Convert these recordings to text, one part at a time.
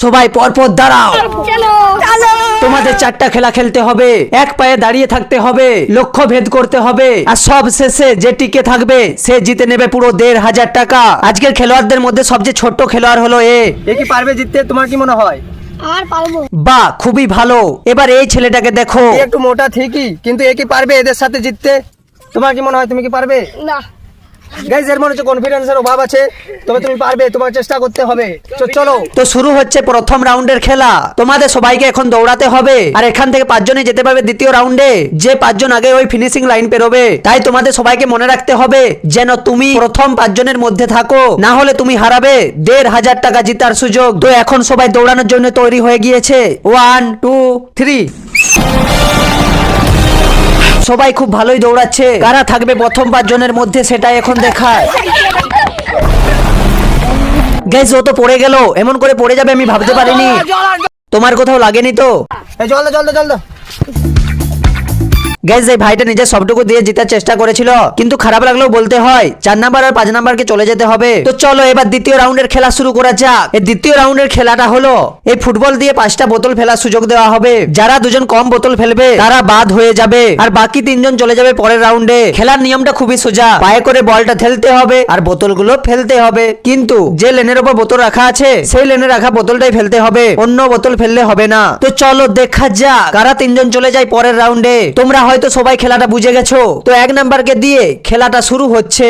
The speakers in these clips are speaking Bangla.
সবাই পরপর দাঁড়াও। তোমাদের চারটা খেলা খেলতে হবে এক পায়ে দাঁড়িয়ে থাকতে হবে লক্ষ্য ভেদ করতে হবে আর সব শেষে যে টিকে থাকবে সে জিতে নেবে পুরো দেড় হাজার টাকা। আজকের খেলোয়াড়দের মধ্যে সবচেয়ে ছোট্ট খেলোয়াড় হলো এ। এ কি পারবে জিততে? তোমার কি মনে হয়? আর পারব। বাহ খুবই ভালো। এবার এই ছেলেটাকে দেখো। একটু মোটা ঠিকই কিন্তু এ কি পারবে এদের সাথে জিততে? তোমার কি মনে হয় তুমি কি পারবে? না। এর মনে হচ্ছে অভাব আছে। তবে তুমি পারবে, তোমার চেষ্টা করতে হবে। চলো। তো শুরু হচ্ছে প্রথম রাউন্ডের খেলা। তোমাদের সবাইকে এখন দৌড়াতে হবে। আর এখান থেকে যেতে পারবে দ্বিতীয় রাউন্ডে। যে পাঁচজন আগে ওই ফিনিশিং লাইন পেরোবে। তাই তোমাদের সবাইকে মনে রাখতে হবে যেন তুমি প্রথম পাঁচজনের মধ্যে থাকো। না হলে তুমি হারাবে। দেড় হাজার টাকা জিতার সুযোগ। তো এখন সবাই দৌড়ানোর জন্য তৈরি হয়ে গিয়েছে। ওয়ান টু থ্রি সবাই খুব ভালোই দৌড়াচ্ছে। কারা থাকবে প্রথম পাঁচজনের মধ্যে সেটাই এখন দেখায়। গ্যাস ও তো পড়ে গেল। এমন করে পড়ে যাবে আমি ভাবতে পারিনি। তোমার কোথাও লাগেনি তো? জল জল জল গ্যাস এই ভাইটা নিজের সবটুকু দিয়ে জেতার চেষ্টা করেছিল, কিন্তু খারাপ লাগলেও বলতে হয়, চার নাম্বার আর পাঁচ নাম্বারকে চলে যেতে হবে। তো চলো এবার দ্বিতীয় রাউন্ডের খেলা শুরু করা যাক। এই দ্বিতীয় রাউন্ডের খেলাটা হলো, এই ফুটবল দিয়ে পাঁচটা বোতল ফেলার সুযোগ দেওয়া হবে। যারা দুজন কম বোতল ফেলবে, তারা বাদ হয়ে যাবে। আর বাকি তিনজন চলে যাবে পরের রাউন্ডে খেলার নিয়মটা খুবই সোজা, পায়ে করে বলটা ঠেলতে হবে আর বোতলগুলো ফেলতে হবে। কিন্তু যে লেনের উপর বোতল রাখা আছে, সেই লেনে রাখা বোতলটাই ফেলতে হবে, অন্য বোতল ফেললে হবে না। তো চলো দেখা যাক, কারা তিনজন চলে যায় পরের রাউন্ডে তোমরা হয়তো সবাই খেলাটা বুঝে গেছো? তো এক নাম্বারকে দিয়ে খেলাটা শুরু হচ্ছে।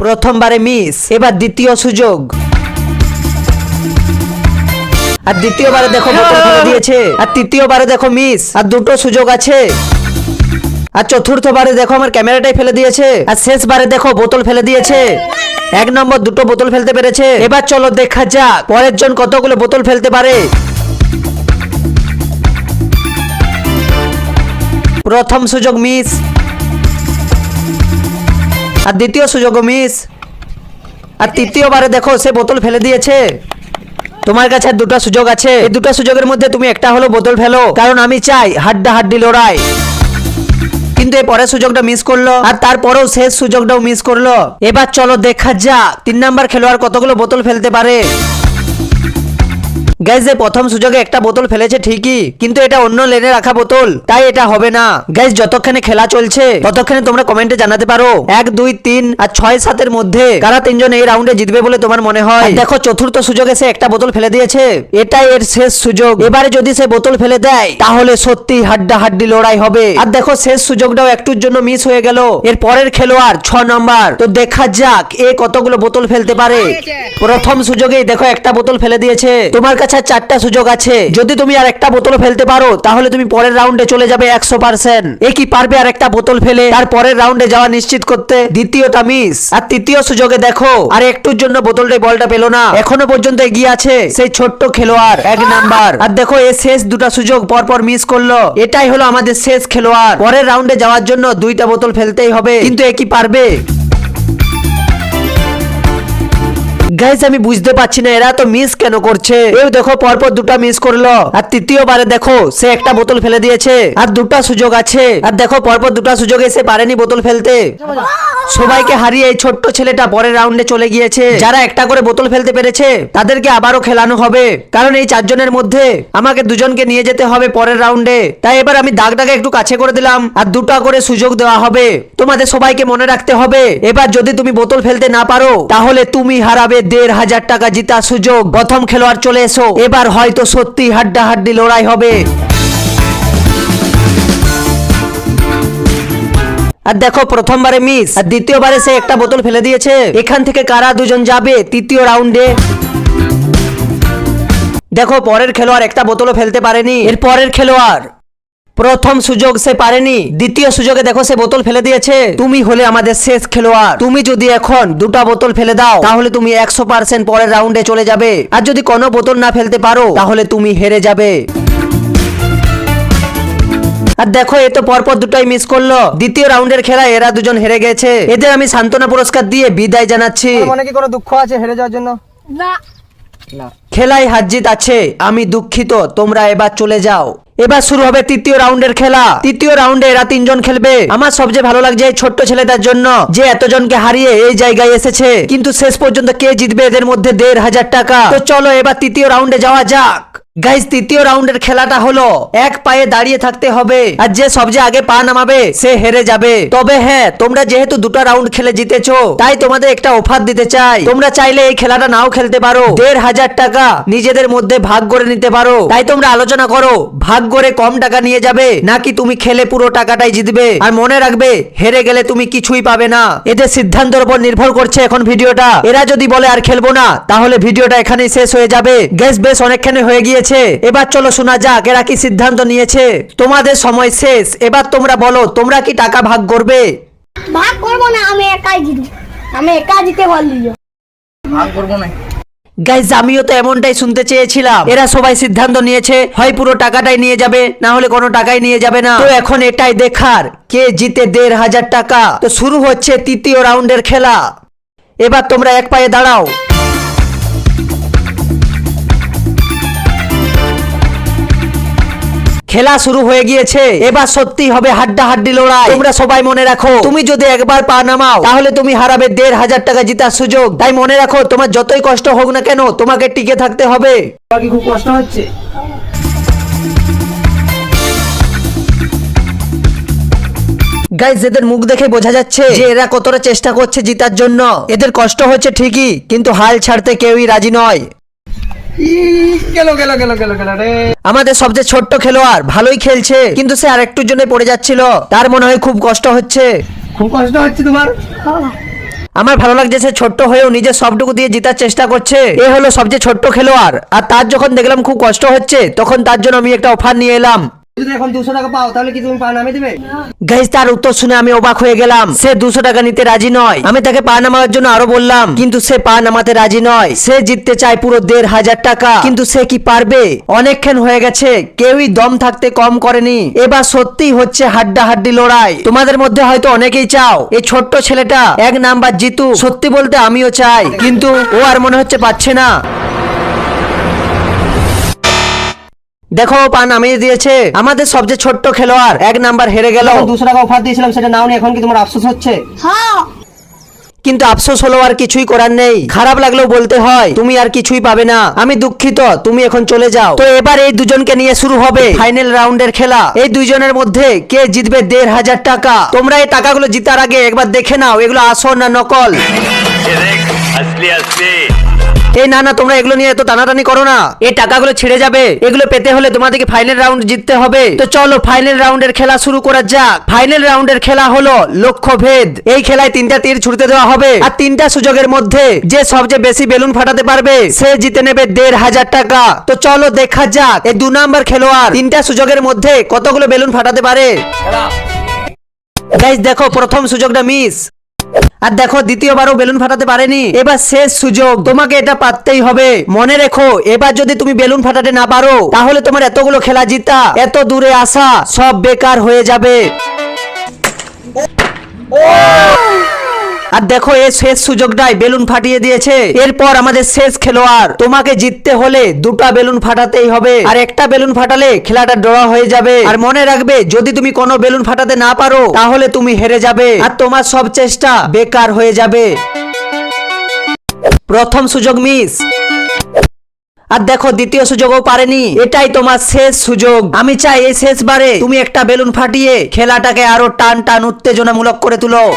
প্রথমবারে মিস, এবার দ্বিতীয় সুযোগ। আর দ্বিতীয়বারে দেখো দিয়েছে। আর তৃতীয়বারে দেখো মিস, আর দুটো সুযোগ আছে। আর চতুর্থবারে দেখো আমার ক্যামেরাটাই ফেলে দিয়েছে। আর শেষবারে দেখো বোতল ফেলে দিয়েছে। এক নম্বর দুটো বোতল ফেলতে পেরেছে। এবার চলো দেখা যাক, পরের জন কতগুলো বোতল ফেলতে পারে। প্রথম সুযোগ মিস। আর দ্বিতীয় সুযোগও মিস। আর তৃতীয়বারে দেখো, সে বোতল ফেলে দিয়েছে। তোমার কাছে দুটো সুযোগ আছে। এই দুটো সুযোগের মধ্যে তুমি একটা হলো বোতল ফেলো, কারণ আমি চাই হাড্ডা হাড্ডি লড়াই। কিন্তু এই পরের সুযোগটা মিস করল, আর তারপরেও শেষ সুযোগটাও মিস করল। এবার চলো দেখা যাক, তিন নাম্বার খেলোয়াড় কতগুলো বোতল ফেলতে পারে। গ্যাস যে প্রথম সুযোগে একটা বোতল ফেলেছে ঠিকই কিন্তু এটা অন্য লেনে রাখা বোতল তাই এটা হবে না। গ্যাস যতক্ষণে খেলা চলছে ততক্ষণে তোমরা কমেন্টে জানাতে পারো। এক দুই তিন আর ছয় সাতের মধ্যে কারা তিনজন এই রাউন্ডে জিতবে বলে তোমার মনে হয়? দেখো চতুর্থ সুযোগে সে একটা বোতল ফেলে দিয়েছে। এটাই এর শেষ সুযোগ। এবারে যদি সে বোতল ফেলে দেয় তাহলে সত্যি হাড্ডা হাড্ডি লড়াই হবে। আর দেখো শেষ সুযোগটাও একটুর জন্য মিস হয়ে গেল। এর পরের খেলোয়াড় ছ নম্বর তো দেখা যাক এ কতগুলো বোতল ফেলতে পারে। প্রথম সুযোগেই দেখো একটা বোতল ফেলে দিয়েছে। তোমার কাছে চারটা সুযোগ আছে। যদি তুমি আর একটা বোতল ফেলতে পারো, তাহলে তুমি পরের রাউন্ডে চলে যাবে একশো পার্সেন্ট এ কি পারবে আর একটা বোতল ফেলে? তার পরের রাউন্ডে যাওয়া নিশ্চিত করতে। দ্বিতীয়টা মিস আর তৃতীয় সুযোগে দেখো, আর একটুর জন্য বোতলটাই বলটা পেল না। এখনও পর্যন্ত এগিয়ে আছে সেই ছোট্ট খেলোয়াড়, এক নাম্বার আর দেখো, এ শেষ দুটা সুযোগ পরপর মিস করল। এটাই হলো আমাদের শেষ খেলোয়াড়। পরের রাউন্ডে যাওয়ার জন্য দুইটা বোতল ফেলতেই হবে। কিন্তু এ কি পারবে? গাইজ আমি বুঝতে পারছি না, এরা তো মিস কেন করছে? এও দেখো, পরপর দুটা মিস করল। আর তৃতীয়বারে দেখো, সে একটা বোতল ফেলে দিয়েছে, আর দুটা সুযোগ আছে। আর দেখো, পরপর দুটা সুযোগে সে পারেনি বোতল ফেলতে। সবাইকে হারিয়ে এই ছোট্ট ছেলেটা পরের রাউন্ডে চলে গিয়েছে। যারা একটা করে বোতল ফেলতে পেরেছে, তাদেরকে আবারও খেলানো হবে। কারণ এই চারজনের মধ্যে আমাকে দুজনকে নিয়ে যেতে হবে পরের রাউন্ডে তাই এবার আমি দাগটাকে একটু কাছে করে দিলাম, আর দুটা করে সুযোগ দেওয়া হবে। তোমাদের সবাইকে মনে রাখতে হবে, এবার যদি তুমি বোতল ফেলতে না পারো, তাহলে তুমি হারাবে দেড় হাজার টাকা জিতার সুযোগ। প্রথম খেলোয়াড় চলে এসো। এবার হয়তো সত্যি হাড্ডা হাড্ডি লড়াই হবে। আর দেখো, প্রথমবারে মিস আর দ্বিতীয়বারে সে একটা বোতল ফেলে দিয়েছে। এখান থেকে কারা দুজন যাবে তৃতীয় রাউন্ডে দেখো, পরের খেলোয়াড় একটা বোতলও ফেলতে পারেনি। এর পরের খেলোয়াড় প্রথম সুযোগ সে পারেনি। দ্বিতীয় সুযোগে দেখো সে বোতল ফেলে দিয়েছে। তুমি হলে আমাদের শেষ খেলোয়াড়। তুমি যদি এখন দুটা বোতল ফেলে দাও তাহলে তুমি একশো পার্সেন্ট পরের রাউন্ডে চলে যাবে। আর যদি কোনো বোতল না ফেলতে পারো তাহলে তুমি হেরে যাবে। আর দেখো এ তো পরপর দুটাই মিস করল। দ্বিতীয় রাউন্ডের খেলায় এরা দুজন হেরে গেছে। এদের আমি সান্ত্বনা পুরস্কার দিয়ে বিদায় জানাচ্ছি। মনে কি কোনো দুঃখ আছে হেরে যাওয়ার জন্য? না। খেলায় হাত জিত আছে, আমি দুঃখিত, তোমরা এবার চলে যাও। এবার শুরু হবে তৃতীয় রাউন্ডের খেলা। তৃতীয় রাউন্ডে এরা তিনজন খেলবে। আমার সবচেয়ে ভালো লাগছে এই ছোট্ট ছেলেটার জন্য, যে এতজনকে হারিয়ে এই জায়গায় এসেছে। কিন্তু শেষ পর্যন্ত কে জিতবে এদের মধ্যে দেড় হাজার টাকা। তো চলো এবার তৃতীয় রাউন্ডে যাওয়া যাক। গাইজ তৃতীয় রাউন্ডের খেলাটা হলো, এক পায়ে দাঁড়িয়ে থাকতে হবে, আর যে সবচেয়ে আগে পা নামাবে, সে হেরে যাবে। তবে হ্যাঁ তোমরা যেহেতু দুটো রাউন্ড খেলে জিতেছো, তাই তোমাদের একটা অফার দিতে চাই। তোমরা চাইলে এই খেলাটা নাও খেলতে পারো। দেড় হাজার টাকা নিজেদের মধ্যে ভাগ করে নিতে পারো। তাই তোমরা আলোচনা করো, ভাগ করে কম টাকা নিয়ে যাবে, নাকি তুমি খেলে পুরো টাকাটাই জিতবে। আর মনে রাখবে, হেরে গেলে তুমি কিছুই পাবে না। এদের সিদ্ধান্তের উপর নির্ভর করছে এখন ভিডিওটা। এরা যদি বলে আর খেলব না, তাহলে ভিডিওটা এখানেই শেষ হয়ে যাবে। গ্যাস বেশ অনেকখানি হয়ে গিয়েছে। এবার চলো শোনা যাক এরা কি সিদ্ধান্ত নিয়েছে? তোমাদের সময় শেষ। এবার তোমরা বলো তোমরা কি টাকা ভাগ করবে? ভাগ করব না আমি একাই জিতবো। আমি একা জিতে পারলি ভাগ করব না। গাইজ আমিও তো এমনটাই শুনতে চেয়েছিলাম। এরা সবাই সিদ্ধান্ত নিয়েছে হয় পুরো টাকাটাই নিয়ে যাবে না হলে কোনো টাকাই নিয়ে যাবে না। তো এখন এটাই দেখার কে জিতে দেড় হাজার টাকা। তো শুরু হচ্ছে তৃতীয় রাউন্ডের খেলা। এবার তোমরা এক পায়ে দাঁড়াও। খেলা শুরু হয়ে গিয়েছে। এবার সত্যি হবে হাড্ডা হাড্ডি লড়াই। তোমরা সবাই মনে রাখো তুমি যদি একবার পা নামাও তাহলে তুমি হারাবে দেড় হাজার টাকা জিতার সুযোগ। তাই মনে রাখো তোমার যতই কষ্ট হোক না কেন তোমাকে টিকে থাকতে হবে। খুব কষ্ট হচ্ছে। গাইজ এদের মুখ দেখে বোঝা যাচ্ছে যে এরা কতটা চেষ্টা করছে জিতার জন্য। এদের কষ্ট হচ্ছে ঠিকই কিন্তু হাল ছাড়তে কেউই রাজি নয়। আমাদের সবচেয়ে ছোট্ট খেলোয়াড় ভালোই খেলছে কিন্তু সে আর আরেকটুর জন্য পড়ে যাচ্ছিল। তার মনে হয় খুব কষ্ট হচ্ছে। খুব কষ্ট হচ্ছে তোমার? আমার ভালো লাগছে সে ছোট্ট হয়েও নিজের সবটুকু দিয়ে জেতার চেষ্টা করছে। এ হলো সবচেয়ে ছোট্ট খেলোয়াড়। আর তার যখন দেখলাম খুব কষ্ট হচ্ছে তখন তার জন্য আমি একটা অফার নিয়ে এলাম। গাইজ শুনে আমি অবাক হয়ে গেলাম। সে দুশো টাকা নিতে রাজি নয়। আমি তাকে পা নামাবার জন্য আরও বললাম, কিন্তু সে পা নামাতে রাজি নয়। সে জিততে চায় পুরো দেড় হাজার টাকা। কিন্তু সে কি পারবে? অনেকক্ষণ হয়ে গেছে, কেউই দম থাকতে কম করেনি। এবার হচ্ছে লড়াই। তোমাদের মধ্যে হয়তো অনেকেই চাও, এই ছোট্ট ছেলেটা এক নাম্বার জিতু। সত্যি বলতে আমিও চাই, কিন্তু ও আর মনে হচ্ছে পাচ্ছে না। দেখো পা নামিয়ে দিয়েছে। আমাদের সবচেয়ে ছোট্ট খেলোয়াড় এক নাম্বার হেরে গেল। দুশো টাকা অফার দিয়েছিলাম সেটা নাও এখন কি তোমার আফসোস হচ্ছে? হ্যাঁ। কিন্তু আফসোস হলো আর কিছুই করার নেই। খারাপ লাগলেও বলতে হয় তুমি আর কিছুই পাবে না। আমি দুঃখিত তুমি এখন চলে যাও। তো এবার এই দুজনকে নিয়ে শুরু হবে ফাইনাল রাউন্ডের খেলা। এই দুইজনের মধ্যে কে জিতবে দেড় হাজার টাকা? তোমরা এই টাকাগুলো জিতার আগে একবার দেখে নাও এগুলো আসল না নকল। আসলে আসলে। এই না না তোমরা এগুলো নিয়ে এত টানাটানি করো না। এই টাকাগুলো ছিঁড়ে যাবে। এগুলো পেতে হলে তোমাদেরকে ফাইনাল রাউন্ড জিততে হবে। তো চলো ফাইনাল রাউন্ডের খেলা শুরু করা যাক। ফাইনাল রাউন্ডের খেলা হলো লক্ষ্য ভেদ এই খেলায় তিনটা তীর ছুটতে দেওয়া হবে। আর তিনটা সুযোগের মধ্যে যে সবচেয়ে বেশি বেলুন ফাটাতে পারবে সে জিতে নেবে দেড় হাজার টাকা। তো চলো দেখা যাক। এই দু নাম্বার খেলোয়াড় তিনটা সুযোগের মধ্যে কতগুলো বেলুন ফাটাতে পারে? গাইজ দেখো প্রথম সুযোগটা মিস আর দেখো, দ্বিতীয়বারও বেলুন ফাটাতে পারেনি। এবার শেষ সুযোগ। তোমাকে এটা পারতেই হবে। মনে রেখো, এবার যদি তুমি বেলুন ফাটাতে না পারো, তাহলে তোমার এতগুলো খেলা জিতা, এত দূরে আসা, সব বেকার হয়ে যাবে। আর দেখো এই শেষ সুযোগটাই বেলুন ফাটিয়ে দিয়েছে। এরপর আমাদের শেষ খেলোয়াড়। তোমাকে জিততে হলে দুটা বেলুন ফাটাতেই হবে। আর একটা বেলুন ফাটালে খেলাটা ড্র হয়ে যাবে। আর মনে রাখবে, যদি তুমি কোনো বেলুন ফাটাতে না পারো, তাহলে তুমি হেরে যাবে। আর তোমার সব চেষ্টা বেকার হয়ে যাবে। প্রথম সুযোগ মিস। আর দেখো, দ্বিতীয় সুযোগও পারেনি। এটাই তোমার শেষ সুযোগ। আমি চাই এই শেষবারে তুমি একটা বেলুন ফাটিয়ে খেলাটাকে আরও টান টান উত্তেজনামূলক করে তুলো।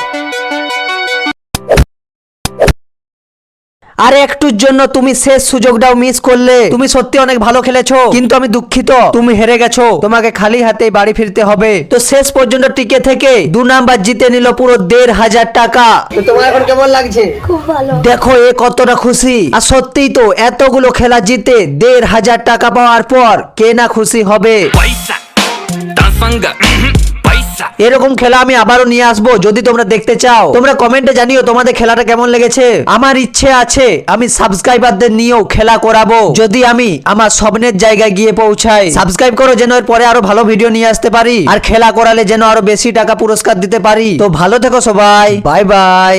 আর একটুর জন্য তুমি শেষ সুযোগটাও মিস করলে। তুমি সত্যি অনেক ভালো খেলেছো। কিন্তু আমি দুঃখিত। তুমি হেরে গেছো। তোমাকে খালি হাতে বাড়ি ফিরতে হবে। তো শেষ পর্যন্ত টিকে থেকে দু নাম্বার জিতে নিল পুরো দেড় হাজার টাকা। তোমার এখন কেমন লাগছে? খুব ভালো। দেখো এ কতটা খুশি। আর সত্যিই তো এতগুলো খেলা জিতে দেড় হাজার টাকা পাওয়ার পর কে না খুশি হবে? पैसा আচ্ছা। এরকম খেলা আমি আবারও নিয়ে আসব, যদি তোমরা দেখতে চাও। তোমরা কমেন্টে জানিও তোমাদের খেলাটা কেমন লেগেছে। আমার ইচ্ছে আছে, আমি সাবস্ক্রাইবারদের নিয়েও খেলা করাবো। যদি আমি আমার স্বপ্নের জায়গায় গিয়ে পৌঁছাই সাবস্ক্রাইব করো যেন এর পরে আরও ভালো ভিডিও নিয়ে আসতে পারি। আর খেলা করালে যেন আরও বেশি টাকা পুরস্কার দিতে পারি। তো ভালো থেকো সবাই বাই বাই